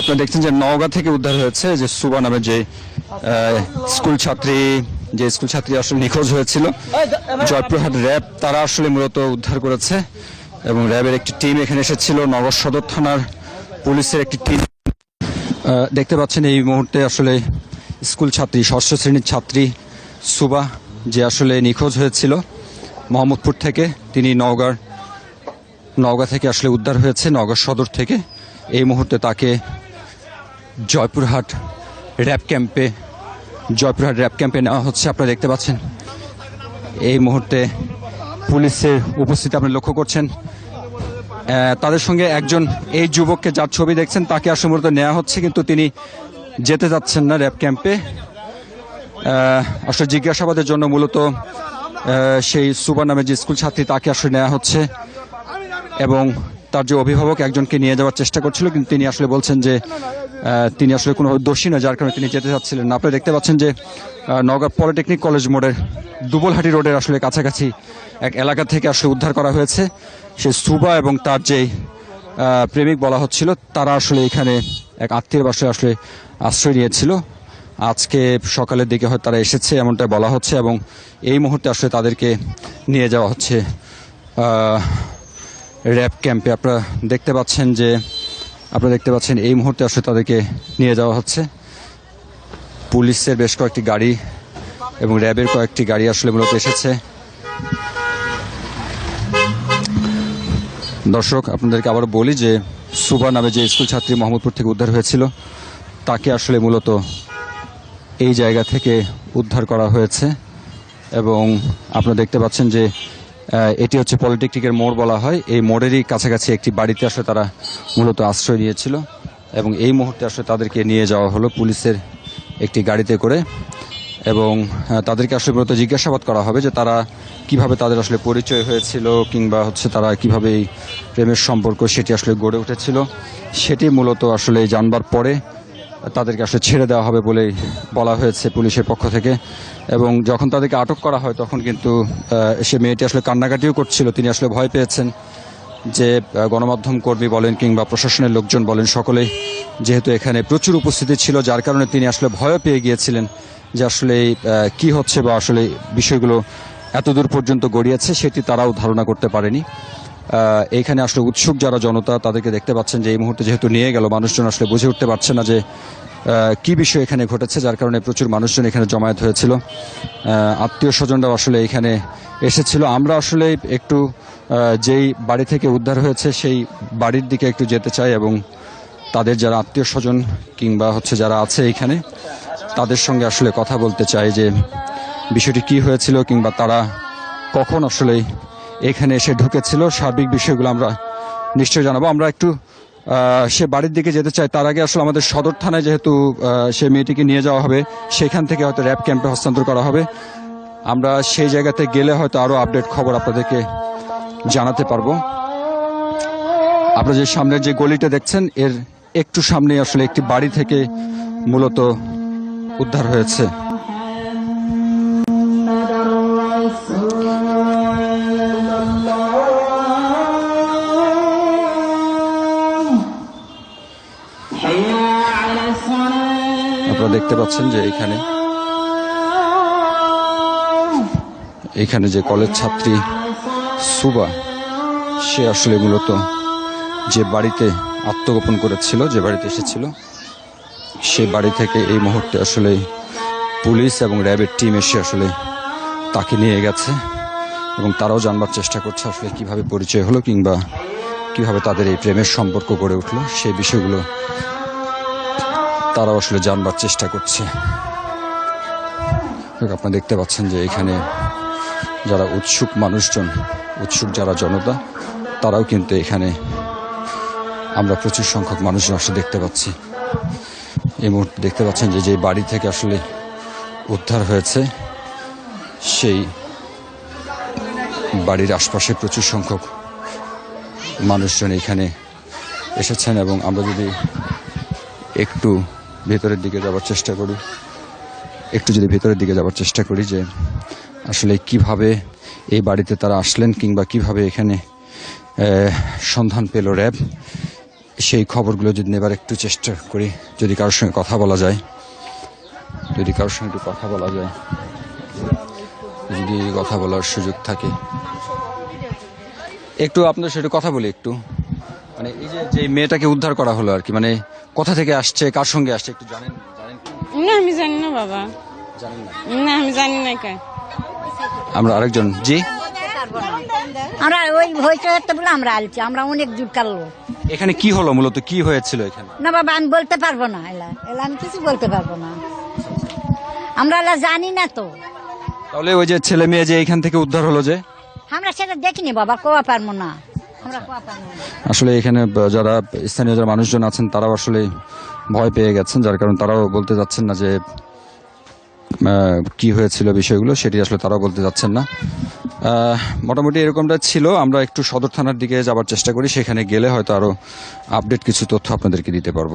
আপনারা দেখছেন যে নওগাঁ থেকে উদ্ধার হয়েছে যে সুবা নামে যে স্কুল ছাত্রী, যে স্কুল ছাত্রী আসলে নিখোঁজ হয়েছিল। জয়প্রহাট র্যাব, তারা আসলে মূলত উদ্ধার করেছে এবং র্যাবের একটি টিম এখানে এসেছিল। নগর সদর থানার পুলিশের একটি টিম। দেখতে পাচ্ছেন এই মুহূর্তে আসলে স্কুল ছাত্রী, ষষ্ঠ শ্রেণির ছাত্রী সুবা, যে আসলে নিখোঁজ হয়েছিল মোহাম্মদপুর থেকে। তিনি নওগাঁর, নওগাঁ থেকে আসলে উদ্ধার হয়েছে, নওগাঁ সদর থেকে। এই মুহূর্তে তাকে জয়পুরহাট র্যাব ক্যাম্পে, জয়পুরহাট র্যাব ক্যাম্পে নেওয়া হচ্ছে। আপনারা দেখতে পাচ্ছেন, এই মুহূর্তে পুলিশের উপস্থিতি আপনি লক্ষ্য করছেন। তাদের সঙ্গে একজন এই যুবককে যার ছবি দেখছেন, তাকে আসলে মূলত নেওয়া হচ্ছে, কিন্তু তিনি যেতে যাচ্ছেন না র্যাব ক্যাম্পে। আসলে জিজ্ঞাসাবাদের জন্য মূলত সেই সুবা যে স্কুল ছাত্রী, তাকে আসলে নেওয়া হচ্ছে। এবং তার যে অভিভাবক একজনকে নিয়ে যাওয়ার চেষ্টা করছিল, কিন্তু তিনি আসলে বলছেন যে তিনি আসলে কোনো দোষী না যার কারণে তিনি যেতে চাচ্ছিলেন না। আপনারা দেখতে পাচ্ছেন যে নওগাঁ পলিটেকনিক কলেজ মোড়ের দুবলহাটি রোডের আসলে কাছাকাছি এক এলাকা থেকে আসলে উদ্ধার করা হয়েছে। সে সুবা এবং তার যেই প্রেমিক বলা হচ্ছিল, তারা আসলে এখানে এক আত্মীয় বাসায় আসলে আশ্রয় নিয়েছিল। আজকে সকালের দিকে হয়তো তারা এসেছে, এমনটা বলা হচ্ছে এবং এই মুহূর্তে আসলে তাদেরকে নিয়ে যাওয়া হচ্ছে। র্যাব ক্যাম্পে আপনারা দেখতে পাচ্ছেন যে, আপনারা দেখতে পাচ্ছেন এই মুহূর্তে আসলে তাদেরকে নিয়ে যাওয়া হচ্ছে। পুলিশের বেশ কয়েকটি গাড়ি এবং র্যাবের কয়েকটি গাড়ি আসলে মূলত এসেছে। দর্শক, আপনাদেরকে আবার বলি যে সুবা নামে যে স্কুল ছাত্রী মোহাম্মদপুর থেকে উদ্ধার হয়েছিল, তাকে আসলে মূলত এই জায়গা থেকে উদ্ধার করা হয়েছে। এবং আপনারা দেখতে পাচ্ছেন যে এটি হচ্ছে পলিটেকনিকের মোড় বলা হয়। এই মোড়েরই কাছাকাছি একটি বাড়িতে আসলে তারা মূলত আশ্রয় নিয়েছিল এবং এই মুহূর্তে আসলে তাদেরকে নিয়ে যাওয়া হলো পুলিশের একটি গাড়িতে করে এবং তাদেরকে আসলে মূলত জিজ্ঞাসাবাদ করা হবে যে তারা কীভাবে তাদের আসলে পরিচয় হয়েছিল কিংবা হচ্ছে তারা কীভাবে এই প্রেমের সম্পর্ক সেটি আসলে গড়ে উঠেছিল। সেটি মূলত আসলে জানবার পরে তাদেরকে আসলে ছেড়ে দেওয়া হবে বলে বলা হয়েছে পুলিশের পক্ষ থেকে। এবং যখন তাদেরকে আটক করা হয়, তখন কিন্তু সে মেয়েটি আসলে কান্নাকাটিও করছিল। তিনি আসলে ভয় পেয়েছেন যে গণমাধ্যম কর্মী বলেন কিংবা প্রশাসনের লোকজন বলেন সকলেই যেহেতু এখানে প্রচুর উপস্থিতি ছিল, যার কারণে তিনি আসলে ভয় পেয়ে গিয়েছিলেন যে আসলে কি হচ্ছে বা আসলে বিষয়গুলো এত দূর পর্যন্ত গড়িয়েছে, সেটি তারাও ধারণা করতে পারেনি। আহ, এইখানে আসলে উৎসুক যারা জনতা তাদেরকে দেখতে পাচ্ছেন যে এই মুহূর্তে যেহেতু নিয়ে গেল মানুষজন আসলে বুঝে উঠতে পারছে না যে কি বিষয় এখানে ঘটেছে যার কারণে প্রচুর মানুষজন এখানে জমায়েত হয়েছিল। আত্মীয় স্বজনরাও আসলে এখানে এসেছিল। আমরা আসলে একটু যেই বাড়ি থেকে উদ্ধার হয়েছে সেই বাড়ির দিকে একটু যেতে চাই এবং তাদের যারা আত্মীয় স্বজন কিংবা হচ্ছে যারা আছে এখানে তাদের সঙ্গে আসলে কথা বলতে চাই যে বিষয়টি কি হয়েছিল কিংবা তারা কখন আসলে এখানে এসে ঢুকেছিল। সার্বিক বিষয়গুলো আমরা নিশ্চয়ই জানাব। আমরা একটু সে বাড়ির দিকে যেতে চাই। তার আগে আসলে আমাদের সদর থানায় যেহেতু সে মেয়েটিকে নিয়ে যাওয়া হবে, সেখান থেকে হয়তো র্যাব ক্যাম্পে হস্তান্তর করা হবে। আমরা সেই জায়গাতে গেলে হয়তো আরও আপডেট খবর আপনাদেরকে জানাতে পারব। আপনারা যে সামনের যে গলিটা দেখছেন, এর একটু সামনে আসলে একটি বাড়ি থেকে মূলত উদ্ধার হয়েছে। আপনারা দেখতে পাচ্ছেন যে এখানে এখানে যে কলেজ ছাত্রী সুবা, সে আসলে মূলত যে বাড়িতে আত্মগোপন করেছিল, যে বাড়িতে এসেছিল, সে বাড়ি থেকে এই মুহূর্তে আসলে পুলিশ এবং র্যাবের টিম এসে আসলে তাকে নিয়ে গেছে এবং তারাও জানবার চেষ্টা করছে আসলে কীভাবে পরিচয় হলো কিংবা কীভাবে তাদের এই প্রেমের সম্পর্ক গড়ে উঠল, সেই বিষয়গুলো তারাও আসলে জানবার চেষ্টা করছে। আপনারা দেখতে পাচ্ছেন যে এখানে যারা উৎসুক মানুষজন, উৎসুক যারা জনতা, তারাও কিন্তু এখানে আমরা প্রচুর সংখ্যক মানুষজন আসলে দেখতে পাচ্ছি। এই মুহূর্তে দেখতে পাচ্ছেন যে যে বাড়ি থেকে আসলে উদ্ধার হয়েছে, সেই বাড়ির আশপাশে প্রচুর সংখ্যক মানুষজন এখানে এসেছেন এবং আমরা যদি একটু ভেতরের দিকে যাওয়ার চেষ্টা করি। একটু যদি ভেতরের দিকে যাওয়ার চেষ্টা করি যে, আসলে কীভাবে এই বাড়িতে তারা আসলেন কিংবা কীভাবে এখানে সন্ধান পেল র্যাব, সেই খবরগুলো যদি নেবার একটু চেষ্টা করি, যদি কারোর সঙ্গে কথা বলা যায়। যদি কারোর সঙ্গে একটু কথা বলা যায়। যদি কথা বলার সুযোগ থাকে। একটু আপনার সাথে কথা বলি একটু। মানে এই যে যে মেয়েটাকে উদ্ধার করা হলো আর কি মানে কোথা থেকে আসছে কার সঙ্গে আসছে একটু জানেন জানেন না আমি জানি না বাবা। জানেন না? না আমি জানি না কে আমরা আরেকজন জি? আমরা ওই হয়েছে বলে আমরা আলছি আমরা অনেক জুট কাটলো এখানে কি হলো মূলত কি হয়েছিল এখানে? না বাবা আমি বলতে পারব না এলা এলা আমি কিছু বলতে পারব না। আমরা এলা জানি না তো। তাহলে ওই যে ছেলে মেয়ে যে এখান থেকে উদ্ধার হলো যে? আমরা সেটা দেখিনি বাবা কোয়া পারব না। না আসলে এখানে যারা স্থানীয় যারা মানুষজন আছেন তারাও আসলে ভয় পেয়ে গেছেন যার কারণ তারাও বলতে যাচ্ছেন না যে কি হয়েছিল বিষয়গুলো সেটি আসলে তারাও বলতে যাচ্ছেন না। মোটামুটি এরকমটা ছিল। আমরা একটু সদর থানার দিকে যাবার চেষ্টা করি। সেখানে গেলে হয়তো আরও আপডেট কিছু তথ্য আপনাদেরকে দিতে পারব।